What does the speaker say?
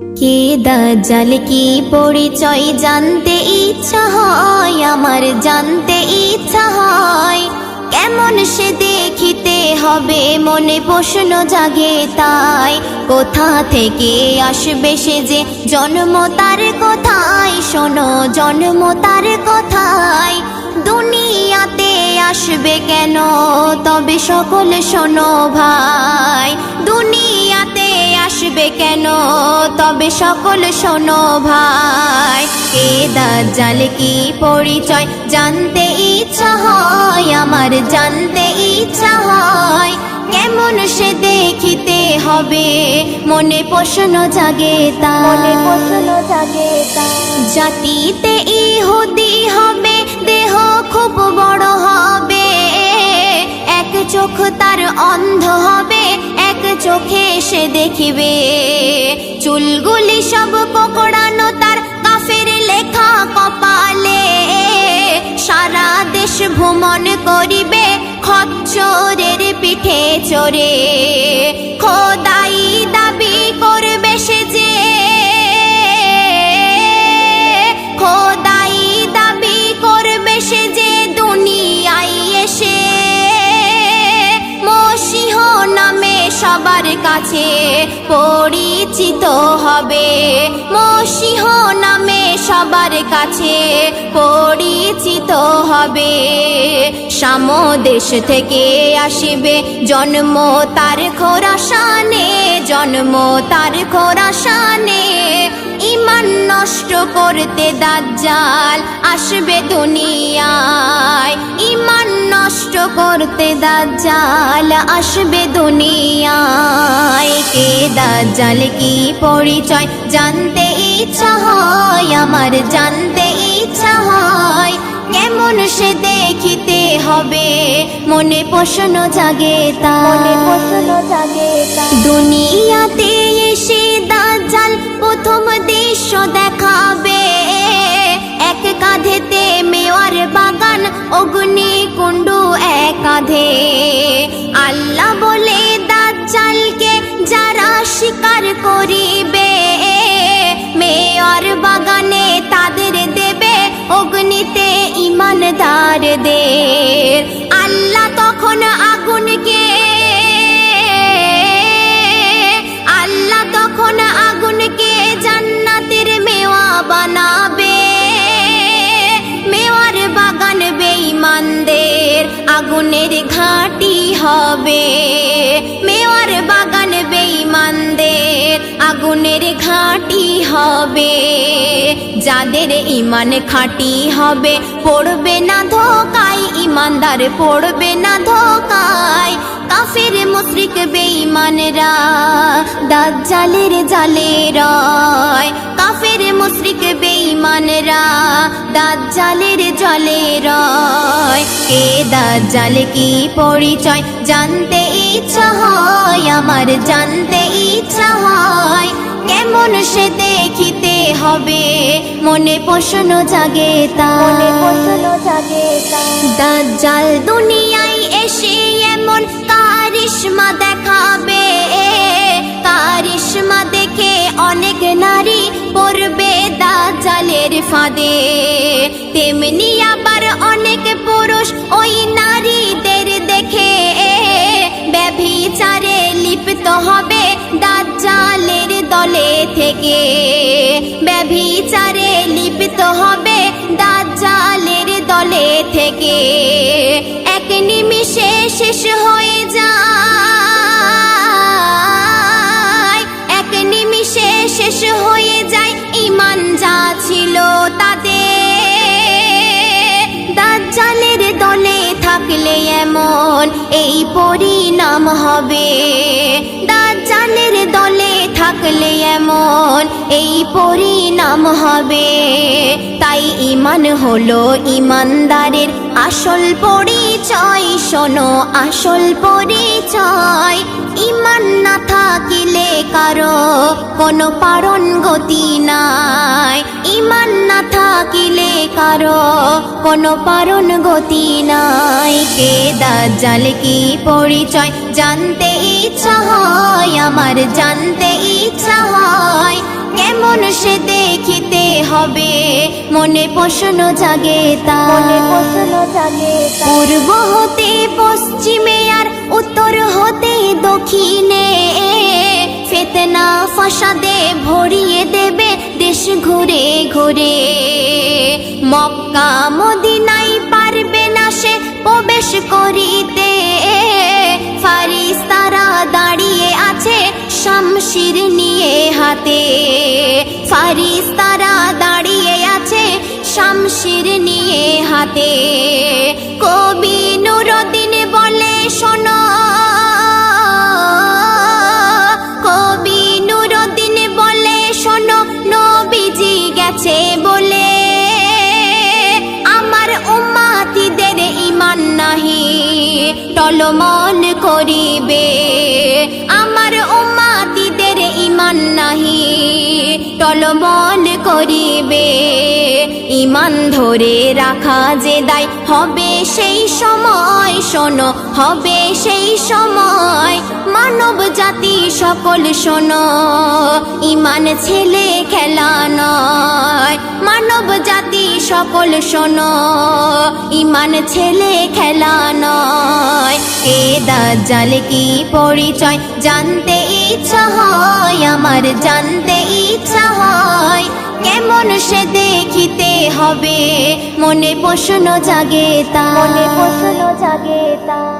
কে দাজ্জাল কি পরিচয় জানতে ইচ্ছা হয়? আমার জানতে ইচ্ছা হয়। কেমন সে দেখিতে হবে? মনে প্রশ্ন জাগে তাই। কোথা থেকে আসবে সে যে জন্ম তার কথাই? শোনো, জন্ম তার কথাই। দুনিয়াতে আসবে কেন? তবে সকল শোনো ভাই। দুনিয়াতে আসবে কেন? তবে সকল শোনো ভাই কে দাজ্জাল কি পরিচয়? জানতে ইচ্ছা হয় আমার জানতে ইচ্ছা হয়। কেমন সে দেখিতে হবে? মনে প্রশ্ন জাগে তা। মনে প্রশ্ন জাগে তার জাতিতে ইহুদি হবে দেহ খুব বড় হবে। এক চোখ তার অন্ধ চোখে সে দেখিবে। চুলগুলি সব কোকড়ানো তার কাফের লেখা কপালে। সারা দেশ ভ্রমণ করিবে খচ্চরের পিঠে চড়ে। খোদাই কাছে পরিচিত হবে। মসিহ নামে সবার কাছে পরিচিত হবে। সামদেশ থেকে আসিবে জন্ম তার খোরাসানে, জন্ম তার খোরাসানে। ইমান নষ্ট করতে দাজ্জাল আসবে দুনিয়ায়। ইমান করতে দাজ্জাল আসবে দুনিয়ায়। কে দাজ্জাল কি পরিচয়? জানতে ইচ্ছা হয় আমার জানতে ইচ্ছা হয়। কেমন সে দেখিতে হবে? মনে প্রশ্ন জাগে মনে তার প্রশ্ন জাগে দুনিয়াতে এসে দাজ্জাল প্রথম দৃশ্য দেখাবে। করিবে। মেয়র বাগানে তাদের দেবে, অগ্নিতে ইমানদারদের আল্লাহ তখন আগুনকে, আল্লাহ তখন আগুনকে জান্নাতের মেওয়া বানাবে। মেওয়ার বাগান বেঈমানদের আগুনের ঘাটি হবে। আগুনের ঘাটি হবে, যাদের ইমান খাঁটি হবে, পড়বে না ধোকায়, ইমানদার পড়বে না ধোকায়। কাফের, মুশরিক, বেঈমানরা দাজ্জালের জালে রয়। কাফের, মুশরিক, বেঈমানরা দাজ্জালের জলে রয়। কে দাজ্জাল কি পরিচয়? জানতে ইচ্ছা হয়, আমার জানতে ইচ্ছা হয়। কেমন সে দেখিতে হবে? মনে প্রশ্ন জাগে তার দাজ্জাল দুনিয়ায় এসে এমন কারিশমা দেখাবে। কারিশমা দেখে অনেক নারী পড়বে দাজ্জালের ফাঁদে। তেমনি আবার অনেক পুরুষ ওই নারীদের দেখে। ব্যভিচারে লিপ্ত হবে থেকে। ব্যভিচারে লিপ্ত হবে দাজ্জালের দলে থেকে। এক নিমিষে শেষ হয়ে যায়। এক নিমিষে শেষ হয়ে যায় ইমান যা ছিল তাদের। দাজ্জালের দলে থাকলে এমন এই পরিণাম হবে। এমন এই পরিণাম হবে। তাই ইমান হলো ইমানদারের আসল পরিচয়। শোনো, আসল পরিচয়। ইমান না থাকিলে কারও কোনো পারণ গতি নাই। ইমান না থাকিলে কারও কোনো পারণ গতি নাই। কে দাজ্জাল কি পরিচয়? জানতে ইচ্ছা হয়, আমার জানতে ইচ্ছা হয় কেমন সে দেখিতে হবে। মনে প্রশ্ন জাগে পূর্ব হতে পশ্চিমে আর উত্তর হতে দক্ষিণে। ফেতনা ফাসাদে ভরিয়ে দেবে দেশ ঘুরে ঘুরে। মক্কা মদিনাই পারবে না সে প্রবেশ করিতে। নিয়ে কবি নুরদিন বলে, শোনো। কবি নুরদিন বলে, শোনো। নবীজি গেছে বলে। আমার উম্মাতিদের ইমান নাহি, টলমল করিবে। আমার উম্মাতিদের ইমান নাহি, টলমল করিবে। ইমান ধরে রাখা যে দায়, হবে সেই সময়, শোনো, হবে সেই সময়। মানব জাতি সকল শোনো, ইমান ছেলে খেলা নয়। মানব জাতি সকল শোনো, ইমান ছেলে খেলা নয়। এ দাজ্জাল কি পরিচয়? জানতে ইচ্ছা হয়, আমার জানতে কেমন সে দেখিতে হবে? মনে প্রশ্ন জাগে তা। মনে প্রশ্ন জাগে তার